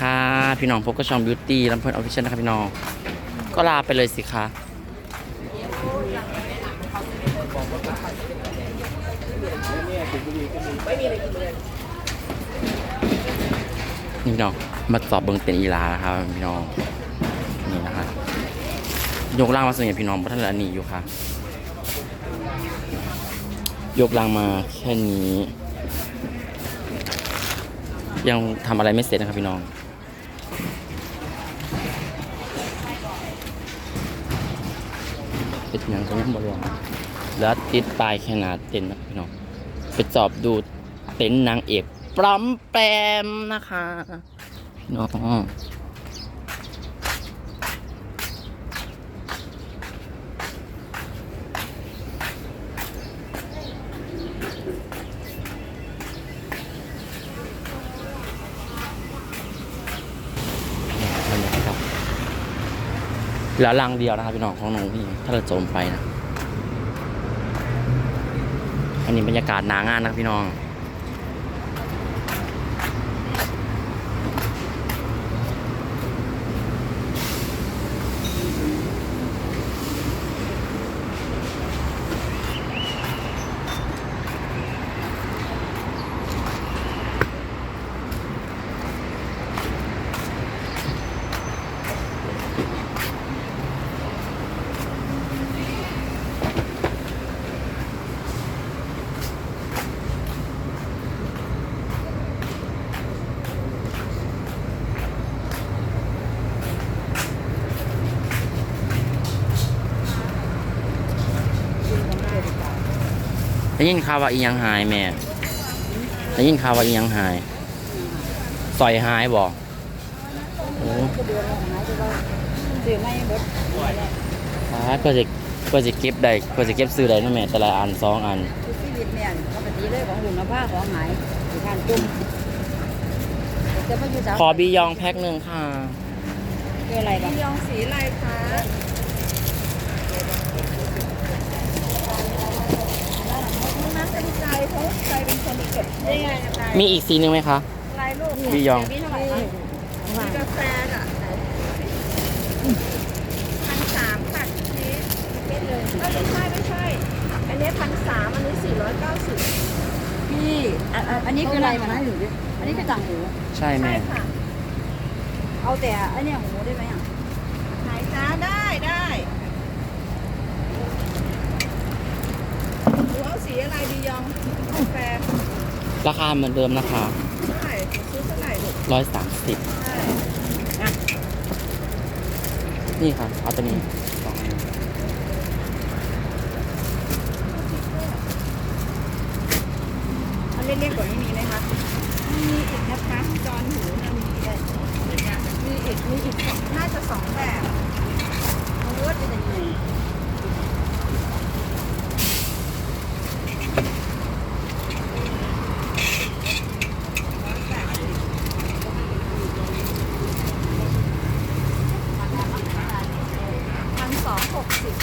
ค่ะ พี่น้องพบกับช่องบิวตี้ลำเพลินออฟฟิเชียลนะครับพี่น้อง ก็ลาไปเลยสิคะนี่พี่น้อง มาสอบเบิงเต็นอีลานะครับพี่น้อง นี่นะคะยกล่างมาส่วนใหญ่พี่น้องเพราะท่านเหลืออันนี้อยู่ค่ะ ยกล่างมาแค่นี้ยังทำอะไรไม่เสร็จนะครับพี่น้อง เป็นอย่างก็ยังบรวารแล้วติดปลายขนาดเต็นท์นะพี่น้องไปจอบดูเต็นท์นางเอกปลอมแปมนะคะพี่น้อง บรรยากาศ แล้วลังเดียวนะครับพี่น้องของน้องพี่ถ้าเราจมไปนะ อันนี้บรรยากาศหนางานนะพี่น้อง ได้ยินข่าวว่าอีหยังหายแม่ได้ยินข่าวว่าอีหยังหายสอยหายบอกโอ้ซื้อไม่เบิดฟ้าก็จะก็จะเก็บได้ก็จะเก็บซื้อได้นะแม่แต่ละอันสองอันคือชีวิตเนี่ยปกติเลยของหลุมน้ำผ้าของหายอยู่ข้างจุ่มจะมาอยู่สาวขอบียองแพ็คหนึ่งค่ะคืออะไรบ้างยองสีอะไรคะ น้ำเต็มใจเพราะใจเป็นคนเก็บได้ไงอะไร มีอีกสีหนึ่งไหมคะลายลูกบียองมีเท่าไหร่มีกาแฟอะพันสามค่ะชุดนี้เม็ดเลยไม่ใช่ไม่ใช่ อันนี้พันสามอันนี้สี่ร้อยเก้าสิบพี่อะอะอันนี้คืออะไรมาให้หนูดิอันนี้คือต่างหูใช่ใช่แม่ค่ะ เอาแต่อันเนี้ยหูได้ไหมอะไหนจ้าได้ได้หนูเอาสีอะไรดียองกาแฟ ราคาเหมือนเดิมนะคะเท่าไหร่ซื้อเท่าไหร่ลูกร้อยสามสิบใช่นี่ค่ะเอาตัวนี้สองอันอันเล็กๆกว่านี้มีไหมคะมีอีกนะคะจอนหูเนี่ยมีได้มีอีกมีอีกสองน่าจะสองแบบเขารู้ว่าจะยังไง พันสองหกสิบ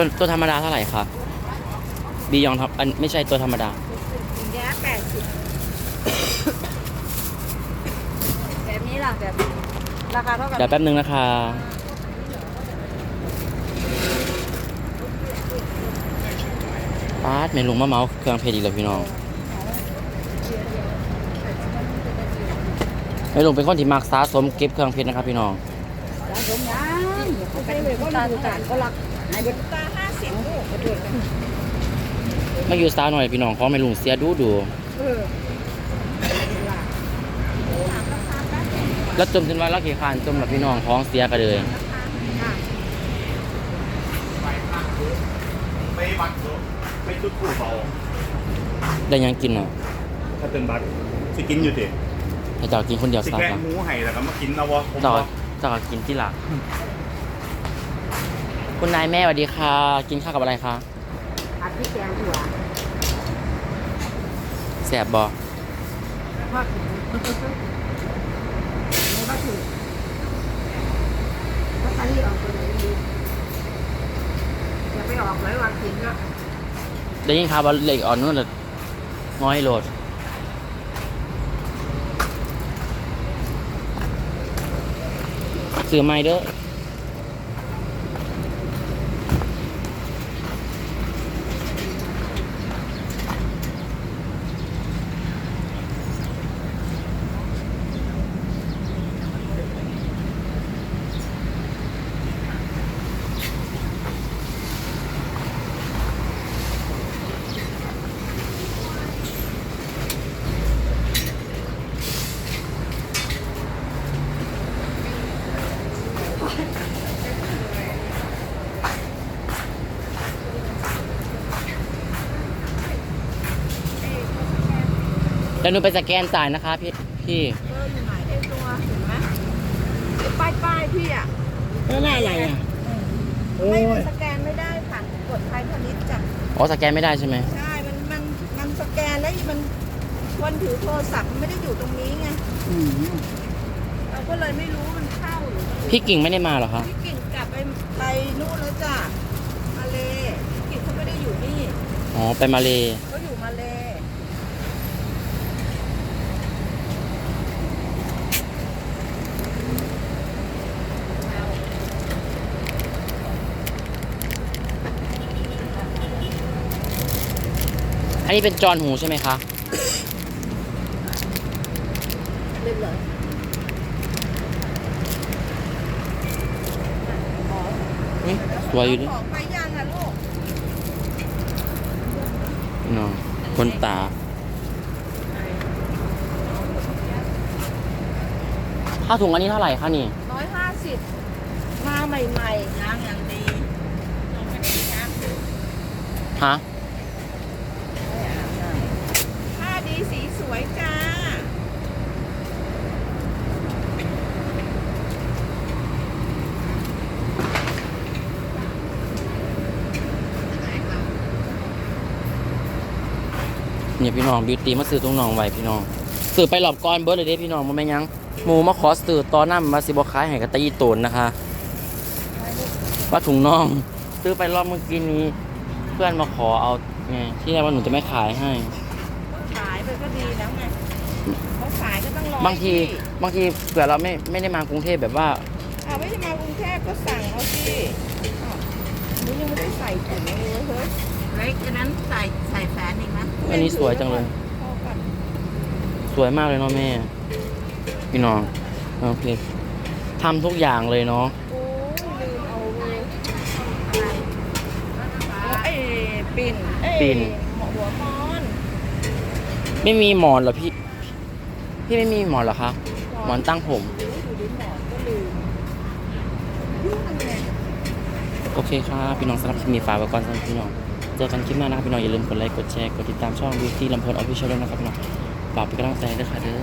ตัวตัวธรรมดาเท่าไหร่คะบียองทำอันไม่ใช่ตัวธรรมดาถึงแย้แปดสิบแบบนี้ล่ะแบบราคาเท่ากันเดี๋ยวแป๊บนึงนะคะป๊าดเมลุงมาเมาส์เครื่องเพลงอีกแล้วพี่น้องเมลุงเป็นคนที่มักสะสมเก็บเครื่องเพชรนะครับพี่น้องสะสมยังเขาไปเลยก็ตาดูการก็รัก หายเบิดตาห้าสิบลูกกระโดดกันมาอยู่ซาหน่อยพี่น้องของเมลุงเสียดูดู เออแล้วจมจนว่าเราขี่ขานจมแบบพี่น้องของเสียกันเลยไม่บัตรไม่ชุดผู้เบาได้หยังกินอะถ้าเป็นบัตรสิกินอยู่ดิให้เจ้ากินคนเดียวสิซะแกะครับหมูให้แล้วก็มากินเอาวะผมเจ้าว่าเจ้าก็กินที่หลัก คุณนายแม่สวัสดีค่ะ กินข้าวกับอะไรคะผัดพริกแกงถั่วแสบบอทอดถึงไม่ก็ถืงลอตเตอรี่ออกตัวไหนดีอย่าไปออกหลายวันกินเนะได้ยินข่าวว่าเหล็กอ่อนนู่นน่ะง้อยโหลด ซื้อไม่เด้อ เดี๋ยวหนูไปสแกนจ่ายนะคะพี่พี่เอออยู่ไหนไอ้ตัวเห็นไหมไอ้ป้ายป้ายๆพี่อะแล้วได้อะไรอะโอ้ไม่มันยสแกนไม่ได้ผ่านกดไทยพาณิชย์จ้ะอ๋อสแกนไม่ได้ใช่ไหมใช่มันมันมันสแกนแล้วมันคนถือโทรศัพท์มันไม่ได้อยู่ตรงนี้ไงอืมเราก็เลยไม่รู้มันเข้าหรือมันพี่กิ่งไม่ได้มาเหรอคะพี่กิ่งกลับไปไปนู่นแล้วจ้ะมาเลพี่กิ่งเขาไม่ได้อยู่นี่อ๋อไปมาเลย เขาอยู่มาเล อันนี้เป็นจอนหูใช่ไหมคะเรียบร้อยอุ๊ยสวยอยู่ดิของไปยังอะลูกพี่น้องคนตาค่าถุงอันนี้เท่าไหร่คะนี่ ร้อยห้าสิบมาใหม่ๆล้างอย่างดีลงไปในน้ำฮะ ผ้าดีสีสวยจ้า เนี่ยพี่น้องบิวตี้มาซื้อตรงน้องไว้พี่น้องซื้อไปหลอบก้อนเบิร์ดเลยเด้พี่น้องมันไม่นยังหมูมาขอซื้อตอนน้ำมาสิบอขายให้กับตะยีโตนนะคะว่าถุงน่อง ซื้อไปรอบเมื่อกี้นี้ เพื่อนมาขอเอาไงที่แรกว่าหนูจะไม่ขายให้ขายไปก็ดีแล้วไงเขาขายก็ต้องรอบางทีบางทีเผื่อเราไม่ไม่ได้มากรุงเทพแบบว่าอ่าไม่ได้มากรุงเทพก็สั่งเอาสิอ้าวนี่ยังไม่ได้ใส่ถุงเลยเฮ้ยเล็กอันนั้นใส่ใส่แฟนอีกนะ อันนี้สวยจังเลยพอกันสวยมากเลยเนาะแม่ พี่น้องโอเคทำทุกอย่างเลยเนาะโอ้ยลืมเอาเลยอะไรไอ้ปิ่นเอ้ยหมอหัวมอน ไม่มีหมอนเหรอพี่ พี่ไม่มีหมอนเหรอคะ หมอนตั้งผมอยู่ดีหมอนก็ลืมยุ่งอะไรโอเคครับพี่น้องสำหรับคลิปนี้ฝากไว้ก่อนสำหรับพี่น้อง เจอกันคลิปหน้านะครับพี่น้องอย่าลืมกดไลค์กดแชร์กดติดตามช่องวิวที่ลำเพลินออฟฟิเชียลด้วยนะครับพี่น้องฝากเป็นกำลังใจด้วยค่ะเด้อ